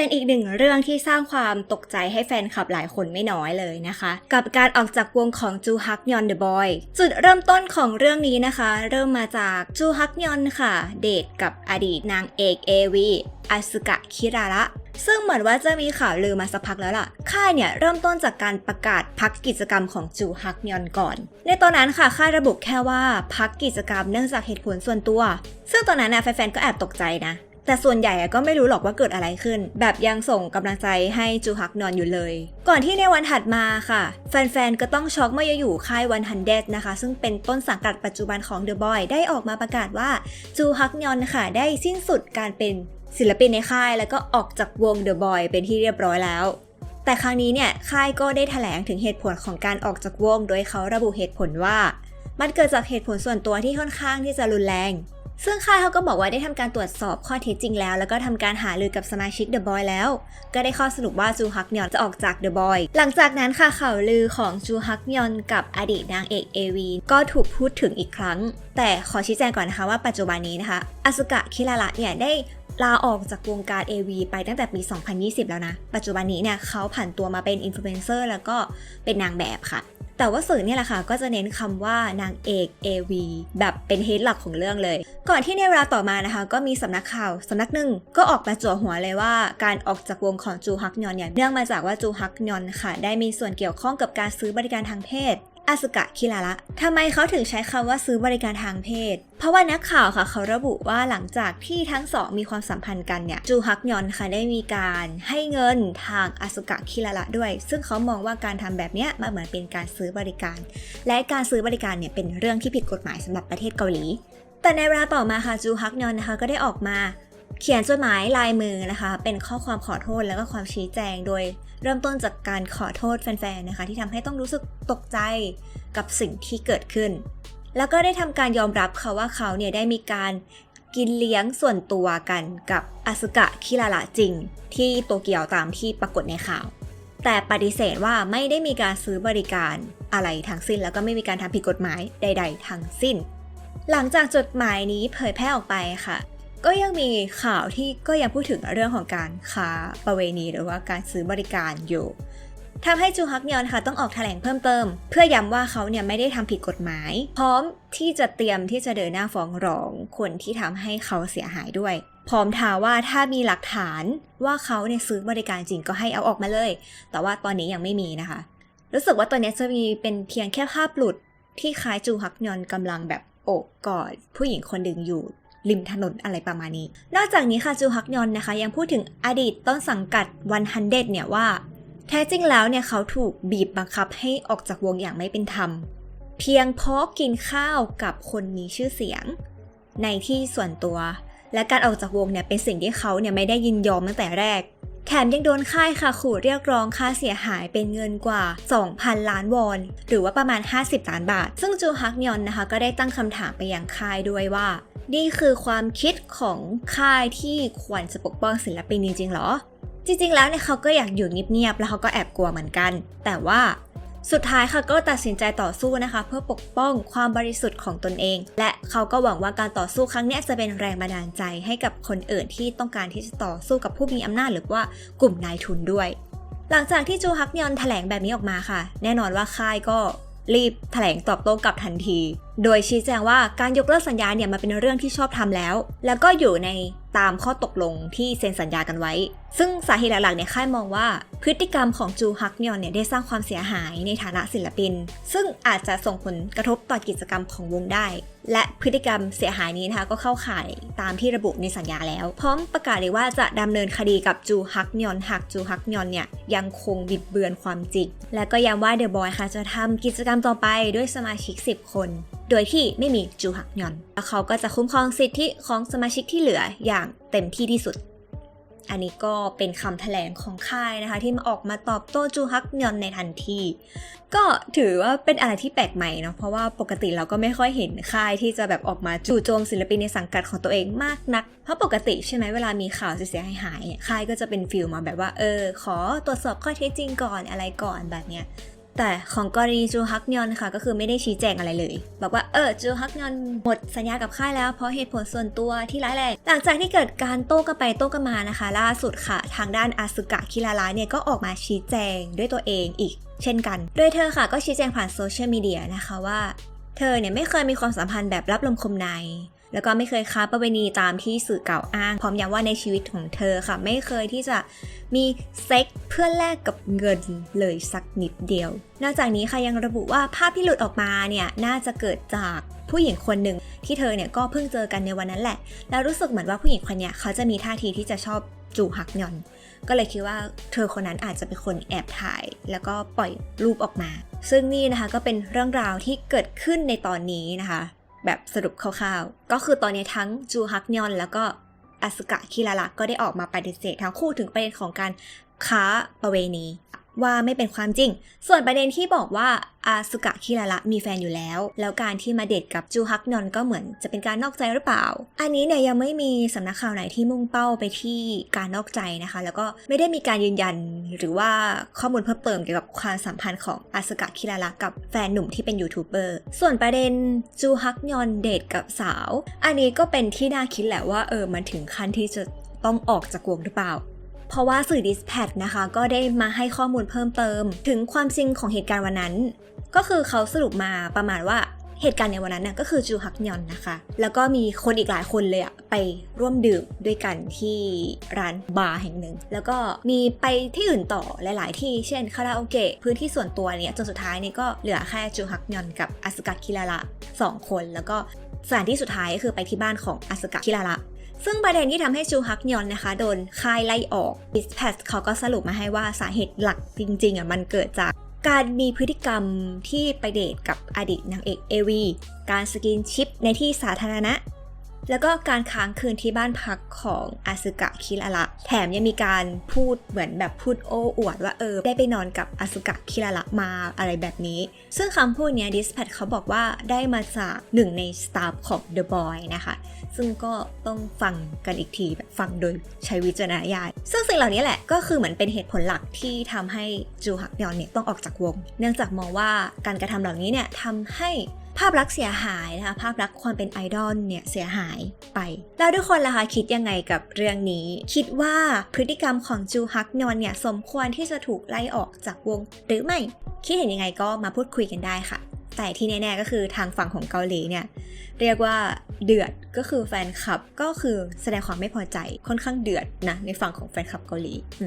เป็นอีกหนึ่งเรื่องที่สร้างความตกใจให้แฟนคลับหลายคนไม่น้อยเลยนะคะ กับการออกจากวงของจูฮักยอนเดอะบอยจุดเริ่มต้นของเรื่องนี้นะคะ เริ่มมาจากจูฮักยอนค่ะ เดทกับอดีตนางเอกเอวีอาสกะคิราระซึ่งเหมือนว่าจะมีข่าวลือมาสักพักแล้วล่ะ ค่ายเนี่ยเริ่มต้นจากการประกาศพักกิจกรรมของจูฮักยอนก่อน ในตอนนั้นค่ะ ค่ายระบุแค่ว่าพักกิจกรรมเนื่องจากเหตุผลส่วนตัว ซึ่งตอนนั้นนะแฟนๆก็แอบตกใจนะ แต่ส่วนใหญ่ก็ไม่รู้หรอกว่าเกิดอะไรขึ้น แบบยังส่งกำลังใจให้จูฮักนอนอยู่เลย ก่อนที่ในวันถัดมาค่ะ แฟนๆ ก็ต้องช็อกเมื่ออยู่ค่ายวันฮันเดนะคะ ซึ่งเป็นต้นสังกัดปัจจุบันของ The Boy ได้ออกมาประกาศว่าจูฮักนอนค่ะ ได้สิ้นสุดการเป็นศิลปินในค่าย แล้วก็ออกจากวง The Boy เป็นที่เรียบร้อยแล้วแต่ครั้งนี้เนี่ยค่ายก็ได้แถลงถึงเหตุผลของการออกจากวง โดยเขาระบุเหตุผลว่า มันเกิดจากเหตุผลส่วนตัวที่ค่อนข้างที่จะรุนแรง ซึ่งค่ายเขาก็บอกว่าได้ทำการตรวจสอบข้อเท็จจริงแล้ว แล้วก็ทำการหารือกับสมาชิก The Boy แล้ว ก็ได้ข้อสรุปว่าจูฮักยอนจะออกจาก The Boy หลังจากนั้นค่ะข่าวลือของจูฮักยอนกับอดีตนางเอก AV ก็ถูกพูดถึงอีกครั้ง แต่ขอชี้แจงก่อนนะคะว่าปัจจุบันนี้นะคะอสุกะคิราระเนี่ยได้ลาออกจากวงการ AV ไปตั้งแต่ปี 2020 แล้วนะ ปัจจุบันนี้เนี่ยเขาผันตัวมาเป็นอินฟลูเอนเซอร์แล้วก็เป็นนางแบบค่ะ แต่ว่าสื่อเนี่ยแหละค่ะก็จะเน้นคำว่านางเอก AV แบบเป็นเฮดหลักของเรื่องเลย ก่อนที่ในเวลาต่อมานะคะ ก็มีสำนักข่าวสำนักหนึ่งก็ออกมาจั่วหัวเลยว่า การออกจากวงของจูฮักยอนเนี่ยเนื่องมาจากว่าจูฮักยอนค่ะ ได้มีส่วนเกี่ยวข้องกับการซื้อบริการทางเพศ อาสุกะคิราระทำไมเขาถึงใช้คำว่าซื้อบริการทางเพศ เพราะว่านักข่าวค่ะเขาระบุว่าหลังจากที่ทั้งสองมีความสัมพันธ์กันเนี่ย จูฮักยอนค่ะได้มีการให้เงินทางอาสุกะคิราระด้วย ซึ่งเขามองว่าการทำแบบเนี้ยมันเหมือนเป็นการซื้อบริการ และการซื้อบริการเนี่ยเป็นเรื่องที่ผิดกฎหมายสำหรับประเทศเกาหลี แต่ในเวลาต่อมาค่ะจูฮักยอนนะคะก็ได้ออกมา เขียนจดหมายลายมือนะคะ เป็นข้อความขอโทษแล้วก็ความชี้แจงโดย เริ่มต้นจากการขอโทษแฟนๆนะคะ ที่ทำให้ต้องรู้สึกตกใจกับสิ่งที่เกิดขึ้น แล้วก็ได้ทำการยอมรับค่ะว่าเขาเนี่ยได้มีการกินเลี้ยงส่วนตัวกันกับอสึกะคิราระจริง ที่โตเกียวตามที่ปรากฏในข่าว แต่ปฏิเสธว่าไม่ได้มีการซื้อบริการอะไรทั้งสิ้น แล้วก็ไม่มีการทำผิดกฎหมายใด ๆ ทั้งสิ้น หลังจากจดหมายนี้เผยแพร่ออกไปค่ะ ก็ยังมีข่าวที่ก็ยังพูดถึงเรื่องของการค้าประเวณีหรือว่าการซื้อบริการอยู่ทำให้จูฮักยอนค่ะต้องออกแถลงเพิ่มเติม เพื่อย้ำว่าเขาเนี่ยไม่ได้ทำผิดกฎหมาย พร้อมที่จะเตรียมที่จะเดินหน้าฟ้องร้องคนที่ทำให้เขาเสียหายด้วย พร้อมท้าว่าถ้ามีหลักฐานว่าเขาเนี่ยซื้อบริการจริงก็ให้เอาออกมาเลย แต่ว่าตอนนี้ยังไม่มีนะคะ รู้สึกว่าตอนนี้จะมีเป็นเพียงแค่ภาพหลุดที่คล้ายจูฮักยอนกำลังแบบโอบกอดผู้หญิงคนหนึ่งอยู่ ริมถนนอะไรประมาณนี้ นอกจากนี้ค่ะจูฮักยอนนะคะ ยังพูดถึงอดีตต้นสังกัดวันฮันเดเนี่ยว่า แท้จริงแล้วเนี่ยเขาถูกบีบบังคับให้ออกจากวงอย่างไม่เป็นธรรม เพียงเพราะกินข้าวกับคนมีชื่อเสียง ในที่ส่วนตัว และการออกจากวงเนี่ยเป็นสิ่งที่เขาเนี่ยไม่ได้ยินยอมตั้งแต่แรก แถมยังโดนค่ายค่ะขู่เรียกร้องค่าเสียหายเป็นเงินกว่า 2,000 ล้านวอน หรือว่าประมาณ 50ล้านบาท ซึ่งจูฮักยอนนะคะ ก็ได้ตั้งคำถามไปยังค่ายด้วยว่า นี่คือความคิดของค่ายที่ควรจะปกป้องศิลปินจริงๆหรอ จริง ๆ แล้วเนี่ยเขาก็อยากอยู่เงียบๆแล้วเขาก็แอบกลัวเหมือนกัน แต่ว่าสุดท้ายค่ะก็ตัดสินใจต่อสู้นะคะ เพื่อปกป้องความบริสุทธิ์ของตนเอง และเขาก็หวังว่าการต่อสู้ครั้งนี้จะเป็นแรงบันดาลใจให้กับคนอื่นที่ต้องการที่จะต่อสู้กับผู้มีอำนาจหรือว่ากลุ่มนายทุนด้วย หลังจากที่จูฮักยอนแถลงแบบนี้ออกมาค่ะ แน่นอนว่าค่ายก็ รีบแถลงตอบโต้กลับทันที โดยชี้แจงว่าการยกเลิกสัญญาเนี่ยมันเป็นเรื่องที่ชอบทำแล้ว แล้วก็อยู่ในตามข้อตกลงที่เซ็นสัญญากันไว้ซึ่งสาเหตุหลักๆเนี่ยค่ายมองว่าพฤติกรรมของจูฮักยอนเนี่ยได้สร้างความเสียหายในฐานะศิลปิน ซึ่งอาจจะส่งผลกระทบต่อกิจกรรมของวงได้ และพฤติกรรมเสียหายนี้นะคะก็เข้าข่ายตามที่ระบุในสัญญาแล้ว พร้อมประกาศเลยว่าจะดำเนินคดีกับจูฮักยอนหากจูฮักยอนเนี่ยยังคงบิดเบือนความจริง และก็ย้ำว่าเดอะบอยค่ะจะทำกิจกรรมต่อไปด้วยสมาชิก 10 คน โดยที่ไม่มีจูฮักยอนแล้วเขาก็จะคุ้มครองสิทธิของสมาชิกที่เหลืออย่างเต็มที่ที่สุด อันนี้ก็เป็นคำแถลงของค่ายนะคะ ที่มาออกมาตอบโต้จูฮักยอนในทันที ก็ถือว่าเป็นอะไรที่แปลกใหม่เนาะเพราะว่าปกติเราก็ไม่ค่อยเห็นค่ายที่จะแบบออกมาจู่โจมศิลปินในสังกัดของตัวเองมากนัก เพราะปกติใช่ไหมเวลามีข่าวเสียหายเนี่ยค่ายก็จะเป็นฟิลมาแบบว่าเออขอตรวจสอบข้อเท็จจริงก่อนอะไรก่อนแบบเนี้ย แต่ของกรณีจูฮักยอนค่ะก็คือไม่ได้ชี้แจงอะไรเลย บอกว่าเออจูฮักยอนหมดสัญญากับค่ายแล้วเพราะเหตุผลส่วนตัวที่ร้ายแรงหลังจากที่เกิดการโต้กันไปโต้กันมานะคะ ล่าสุดค่ะ ทางด้านอาสึกะคิราระเนี่ยก็ออกมาชี้แจงด้วยตัวเองอีก เช่นกัน โดยเธอค่ะก็ชี้แจงผ่านโซเชียลมีเดียนะคะว่า เธอเนี่ยไม่เคยมีความสัมพันธ์แบบรับลมคมใน แล้วก็ไม่เคยค้าประเวณีตามที่สื่อกล่าวอ้าง พร้อมย้ำว่าในชีวิตของเธอค่ะ ไม่เคยที่จะมีเซ็กเพื่อแลกกับเงินเลยสักนิดเดียว นอกจากนี้ค่ะยังระบุว่าภาพที่หลุดออกมาเนี่ยน่าจะเกิดจากผู้หญิงคนหนึ่งที่เธอเนี่ยก็เพิ่งเจอกันในวันนั้นแหละ แล้วรู้สึกเหมือนว่าผู้หญิงคนเนี้ยเขาจะมีท่าทีที่จะชอบจูฮักยอน ก็เลยคิดว่าเธอคนนั้นอาจจะเป็นคนแอบถ่าย แล้วก็ปล่อยรูปออกมา ซึ่งนี่นะคะก็เป็นเรื่องราวที่เกิดขึ้นในตอนนี้นะคะ แบบสรุปคร่าวๆ ก็คือตอนนี้ทั้งจูฮักยอนแล้วก็อาสกะคิราระก็ได้ออกมาปฏิเสธทั้งคู่ถึงประเด็นของการค้าประเวณี ว่าไม่เป็นความจริง ส่วนประเด็นที่บอกว่าอาสุกะคิราระมีแฟนอยู่แล้ว แล้วการที่มาเดทกับจูฮักนอนก็เหมือนจะเป็นการนอกใจหรือเปล่า อันนี้เนี่ยยังไม่มีสำนักข่าวไหนที่มุ่งเป้าไปที่การนอกใจนะคะ แล้วก็ไม่ได้มีการยืนยัน หรือว่าข้อมูลเพิ่มเติมเกี่ยวกับความสัมพันธ์ของอาสุกะคิราระกับแฟนหนุ่มที่เป็นยูทูบเบอร์ ส่วนประเด็นจูฮักยอนเดทกับสาว อันนี้ก็เป็นที่น่าคิดแหละว่าเออมันถึงขั้นที่จะต้องออกจากวงหรือเปล่า เพราะว่าสื่อดิสแพดนะคะก็ได้มาให้ข้อมูลเพิ่มเติม ถึงความจริงของเหตุการณ์วันนั้น ก็คือเขาสรุปมาประมาณว่าเหตุการณ์ในวันนั้นน่ะก็คือจูฮักยอนนะคะ แล้วก็มีคนอีกหลายคนเลยอะไปร่วมดื่มด้วยกันที่ร้านบาร์แห่งหนึ่ง แล้วก็มีไปที่อื่นต่อหลาย ๆ ที่ เช่นคาราโอเกะพื้นที่ส่วนตัวเนี่ยจนสุดท้ายเนี่ยก็เหลือแค่จูฮักยอนกับอาสกะคิราระสองคน แล้วก็สถานที่สุดท้ายก็คือไปที่บ้านของอาสกะคิราระ ซึ่งประเด็นที่ทำให้ชูฮักยอนนะคะโดนค่ายไล่ออก b i s p a s เขาก็สรุปมาให้ว่าสาเหตุหลักจริงๆอะมันเกิดจากการมีพฤติกรรมที่ไปเดทกับอดีตนางเอกเอวี การสกินชิปในที่สาธารณะ แล้วก็การค้างคืนที่บ้านพักของอาสึกะคิราระแถมยังมีการพูดเหมือนแบบพูดโอ้อวดว่าเออได้ไปนอนกับอาสึกะคิราระมาอะไรแบบนี้ ซึ่งคำพูดเนี้ยดิสแพทเขาบอกว่าได้มาจากหนึ่งในสตาฟของ The Boy นะคะ ซึ่งก็ต้องฟังกันอีกทีแบบฟังโดยใช้วิจารณญาณซึ่งสิ่งเหล่านี้แหละก็คือเหมือนเป็นเหตุผลหลักที่ทำให้จูฮักยอนเนี่ยต้องออกจากวง เนื่องจากมองว่าการกระทำเหล่านี้เนี่ยทำให้ ภาพลักษณ์เสียหายนะคะภาพลักษณ์ความเป็นไอดอลเนี่ยเสียหายไป แล้วทุกคนล่ะคะคิดยังไงกับเรื่องนี้ คิดว่าพฤติกรรมของจูฮักยอนเนี่ยสมควรที่จะถูกไล่ออกจากวง หรือไม่คิดเห็นยังไงก็มาพูดคุยกันได้ค่ะแต่ที่แน่ๆก็คือทางฝั่งของเกาหลีเนี่ยเรียกว่าเดือดก็คือแฟนคลับก็คือแสดงความไม่พอใจค่อนข้างเดือดนะในฝั่งของแฟนคลับเกาหลีอื